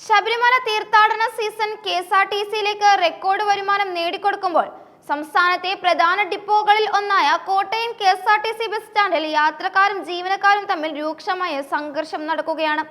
ശബരിമല തീർത്ഥാടന season K S R T സിയിലേക്ക് record വരുമാനം നേടിക്കൊടുക്കുമ്പോൾ സംസ്ഥാനത്തെ പ്രധാന ഡിപ്പോകളിൽ ഒന്നായ Kottayam K S R T C bus സ്റ്റാൻഡിൽ യാത്രക്കാരും ജീവനക്കാരും തമ്മിൽ രൂക്ഷമായ സംഘർഷം നടക്കുകയാണ്.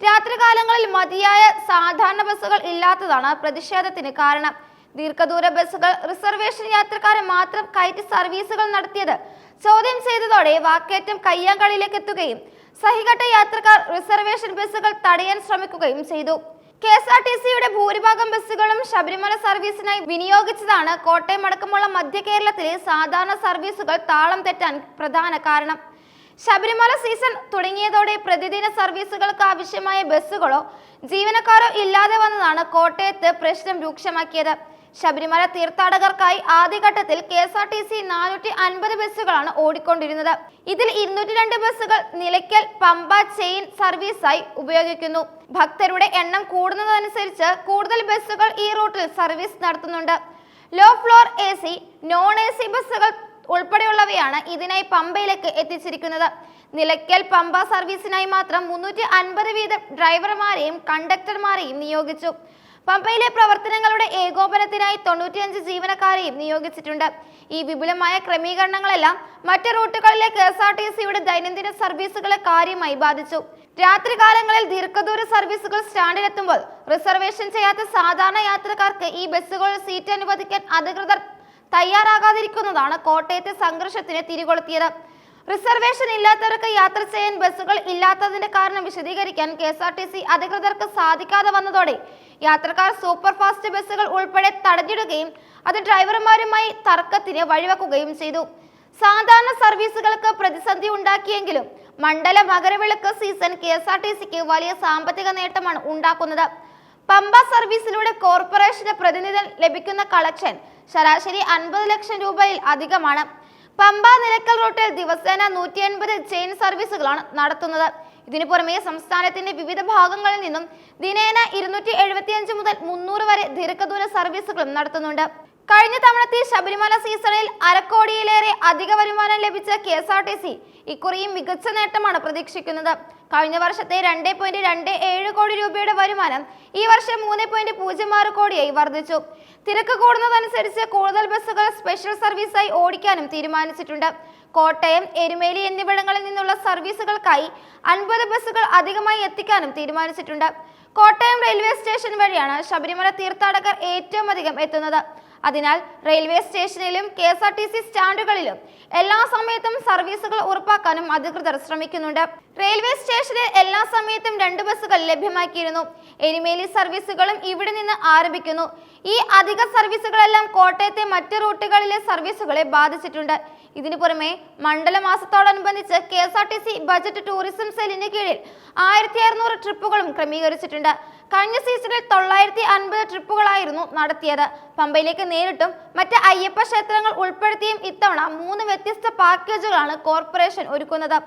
രാത്രികാലങ്ങളിൽ മതിയായ സാധാരണ ബസ്സുകൾ ഇല്ലാത്തതാണ് പ്രതിഷേധത്തിന് കാരണം. ദീർഘദൂര ബസ്സുകൾ റിസർവേഷൻ യാത്രക്കാരെ മാത്രം കയറ്റി സർവീസുകൾ നടത്തിയത് ചോദ്യം ചെയ്തതോടെ വാക്കേറ്റം കയ്യാങ്കളിയിലേക്ക് എത്തുകയും സഹികെട്ട യാത്രക്കാർ റിസർവേഷൻ ബസ്സുകൾ തടയാൻ ശ്രമിക്കുകയും ചെയ്തു. കെ എസ് ആർ ടി സിയുടെ ഭൂരിഭാഗം ബസ്സുകളും ശബരിമല സർവീസിനായി വിനിയോഗിച്ചതാണ് കോട്ടയം അടക്കമുള്ള മധ്യ കേരളത്തിലെ സാധാരണ സർവീസുകൾ താളം തെറ്റാൻ പ്രധാന കാരണം. ശബരിമല സീസൺ തുടങ്ങിയതോടെ പ്രതിദിന സർവീസുകൾക്ക് ആവശ്യമായ ബസ്സുകളോ ജീവനക്കാരോ ഇല്ലാതെ വന്നതാണ് കോട്ടയത്ത് പ്രശ്നം രൂക്ഷമാക്കിയത്. ശബരിമല തീർത്ഥാടകർക്കായി ആദ്യഘട്ടത്തിൽ K S R T C നാനൂറ്റി അൻപത് ബസ്സുകളാണ് ഓടിക്കൊണ്ടിരുന്നത്. ഇതിൽ ഇരുന്നൂറ്റി രണ്ട് ബസ്സുകൾ നിലയ്ക്കൽ പമ്പ ചെയിൻ സർവീസായി ഉപയോഗിക്കുന്നു. ഭക്തരുടെ എണ്ണം കൂടുന്നതനുസരിച്ച് കൂടുതൽ ബസ്സുകൾ ഈ റൂട്ടിൽ സർവീസ് നടത്തുന്നുണ്ട്. Low floor A C non A C ബസ്സുകൾ ഉൾപ്പെടെയുള്ളവയാണ് ഇതിനായി പമ്പയിലേക്ക് എത്തിച്ചിരിക്കുന്നത്. നിലയ്ക്കൽ പമ്പ സർവീസിനായി മാത്രം മുന്നൂറ്റി അൻപത് വീതം ഡ്രൈവർമാരെയും കണ്ടക്ടർമാരെയും നിയോഗിച്ചു. പമ്പയിലെ പ്രവർത്തനങ്ങളുടെ ഏകോപനത്തിനായി തൊണ്ണൂറ്റിയഞ്ച് ജീവനക്കാരെയും നിയോഗിച്ചിട്ടുണ്ട്. ഈ വിപുലമായ ക്രമീകരണങ്ങളെല്ലാം മറ്റ് റൂട്ടുകളിലെ കെ എസ് ആർ ടി സിയുടെ ദൈനംദിന സർവീസുകളെ കാര്യമായി ബാധിച്ചു. രാത്രികാലങ്ങളിൽ ദീർഘദൂര സർവീസുകൾ സ്റ്റാൻഡിലെത്തുമ്പോൾ റിസർവേഷൻ ചെയ്യാത്ത സാധാരണ യാത്രക്കാർക്ക് ഈ ബസ്സുകളിൽ സീറ്റ് അനുവദിക്കാൻ അധികൃതർ തയ്യാറാകാതിരിക്കുന്നതാണ് കോട്ടയത്തെ സംഘർഷത്തിന് തിരികൊളുത്തിയത്. റിസർവേഷൻ ഇല്ലാത്തവർക്ക് യാത്ര ചെയ്യാൻ ബസ്സുകൾ ഇല്ലാത്തതിന്റെ കാരണം വിശദീകരിക്കാൻ K S R T C അധികൃതർക്ക് സാധിക്കാതെ വന്നതോടെ യാത്രക്കാർ സൂപ്പർ ഫാസ്റ്റ് ബസ്സുകൾ ഉൾപ്പെടെ തടഞ്ഞിടുകയും അത് ഡ്രൈവർമാരുമായി തർക്കത്തിന് വഴിവെക്കുകയും ചെയ്തു. സാധാരണ സർവീസുകൾക്ക് പ്രതിസന്ധി ഉണ്ടാക്കിയെങ്കിലും Mandala Makaravilakku season K S R T സിക്ക് വലിയ സാമ്പത്തിക നേട്ടമാണ് ഉണ്ടാക്കുന്നത്. പമ്പ സർവീസിലൂടെ കോർപ്പറേഷന് പ്രതിനിധി ലഭിക്കുന്ന കളക്ഷൻ ശരാശരി അൻപത് ലക്ഷം രൂപയിൽ അധികമാണ്. പമ്പ നിലക്കൽ റൂട്ടിൽ ദിവസേന നൂറ്റി എൺപത് ചെയിൻ സർവീസുകളാണ് നടത്തുന്നത്. ഇതിനു പുറമെ സംസ്ഥാനത്തിന്റെ വിവിധ ഭാഗങ്ങളിൽ നിന്നും ദിനേന ഇരുന്നൂറ്റി എഴുപത്തിയഞ്ച് മുതൽ മുന്നൂറ് വരെ ദീർഘദൂര സർവീസുകളും നടത്തുന്നുണ്ട്. കഴിഞ്ഞ തവണത്തെ ശബരിമല സീസണിൽ അരക്കോടിയിലേറെ അധിക വരുമാനം ലഭിച്ച K S R T C ഇക്കുറിയും മികച്ച നേട്ടമാണ് പ്രതീക്ഷിക്കുന്നത്. കഴിഞ്ഞ വർഷത്തെ രണ്ട് പോയിന്റ് രണ്ട് ഏഴ് കോടി രൂപയുടെ വരുമാനം ഈ വർഷം മൂന്ന് പോയിന്റ് പൂജ്യം ആറ് കോടിയായി വർദ്ധിച്ചു. തിരക്ക് കൂടുന്നതനുസരിച്ച് കൂടുതൽ ബസ്സുകൾ സ്പെഷ്യൽ സർവീസായി ഓടിക്കാനും തീരുമാനിച്ചിട്ടുണ്ട്. കോട്ടയം എരുമേലി എന്നിവിടങ്ങളിൽ നിന്നുള്ള സർവീസുകൾക്കായി അൻപത് ബസ്സുകൾ അധികമായി എത്തിക്കാനും തീരുമാനിച്ചിട്ടുണ്ട്. കോട്ടയം റെയിൽവേ സ്റ്റേഷൻ വഴിയാണ് ശബരിമല തീർത്ഥാടകർ ഏറ്റവും അധികം എത്തുന്നത്. അതിനാൽ റെയിൽവേ സ്റ്റേഷനിലും K S R T C സ്റ്റാൻഡുകളിലും എല്ലാ സമയത്തും സർവീസുകൾ ഉറപ്പാക്കാനും അധികൃതർ ശ്രമിക്കുന്നുണ്ട്. റെയിൽവേ സ്റ്റേഷനിൽ എല്ലാ സമയത്തും രണ്ട് ബസ്സുകൾ ലഭ്യമാക്കിയിരുന്നു. എരുമേലി സർവീസുകളും ഇവിടെ നിന്ന് ആരംഭിക്കുന്നു. ഈ അധിക സർവീസുകളെല്ലാം കോട്ടയത്തെ മറ്റ് റൂട്ടുകളിലെ സർവീസുകളെ ബാധിച്ചിട്ടുണ്ട്. ഇതിനു പുറമെ Mandala മാസത്തോടനുബന്ധിച്ച് K S R T C budget tourism സെല്ലിന് കീഴിൽ ആയിരത്തി അറുന്നൂറ് ട്രിപ്പുകളും ക്രമീകരിച്ചിട്ടുണ്ട്. കഴിഞ്ഞ സീസണിൽ തൊള്ളായിരത്തി അൻപത് ട്രിപ്പുകളായിരുന്നു നടത്തിയത്. പമ്പയിലേക്ക് നേരിട്ടും മറ്റ് അയ്യപ്പ ക്ഷേത്രങ്ങൾ ഉൾപ്പെടുത്തിയും ഇത്തവണ മൂന്ന് വ്യത്യസ്ത പാക്കേജുകളാണ് കോർപ്പറേഷൻ ഒരുക്കുന്നത്.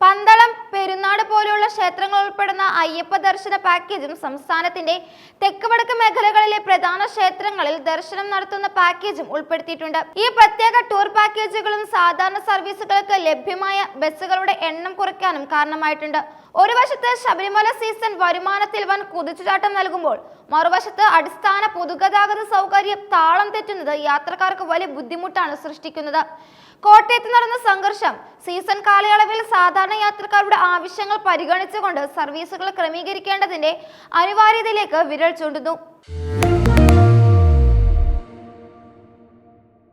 പന്തളം പെരുന്നാട് പോലെയുള്ള ക്ഷേത്രങ്ങൾ ഉൾപ്പെടുന്ന അയ്യപ്പ ദർശന പാക്കേജും സംസ്ഥാനത്തിന്റെ തെക്ക് വടക്ക് മേഖലകളിലെ പ്രധാന ക്ഷേത്രങ്ങളിൽ ദർശനം നടത്തുന്ന പാക്കേജും ഉൾപ്പെടുത്തിയിട്ടുണ്ട്. ഈ പ്രത്യേക ടൂർ പാക്കേജുകളും സാധാരണ സർവീസുകൾക്ക് ലഭ്യമായ ബസ്സുകളുടെ എണ്ണം കുറയ്ക്കാനും കാരണമായിട്ടുണ്ട്. ഒരു വശത്ത് ശബരിമല സീസൺ വരുമാനത്തിൽ വൻ കുതിച്ചുചാട്ടം നൽകുമ്പോൾ മറുവശത്ത് അടിസ്ഥാന പൊതുഗതാഗത സൗകര്യം താളം തെറ്റുന്നത് യാത്രക്കാർക്ക് വലിയ ബുദ്ധിമുട്ടാണ് സൃഷ്ടിക്കുന്നത്. കോട്ടയത്ത് നടന്ന സംഘർഷം സീസൺ കാലയളവിൽ സാധാരണ യാത്രക്കാരുടെ ആവശ്യങ്ങൾ പരിഗണിച്ചുകൊണ്ട് സർവീസുകൾ ക്രമീകരിക്കേണ്ടതിന്റെ അനിവാര്യതയിലേക്ക് വിരൽ ചൂണ്ടുന്നു.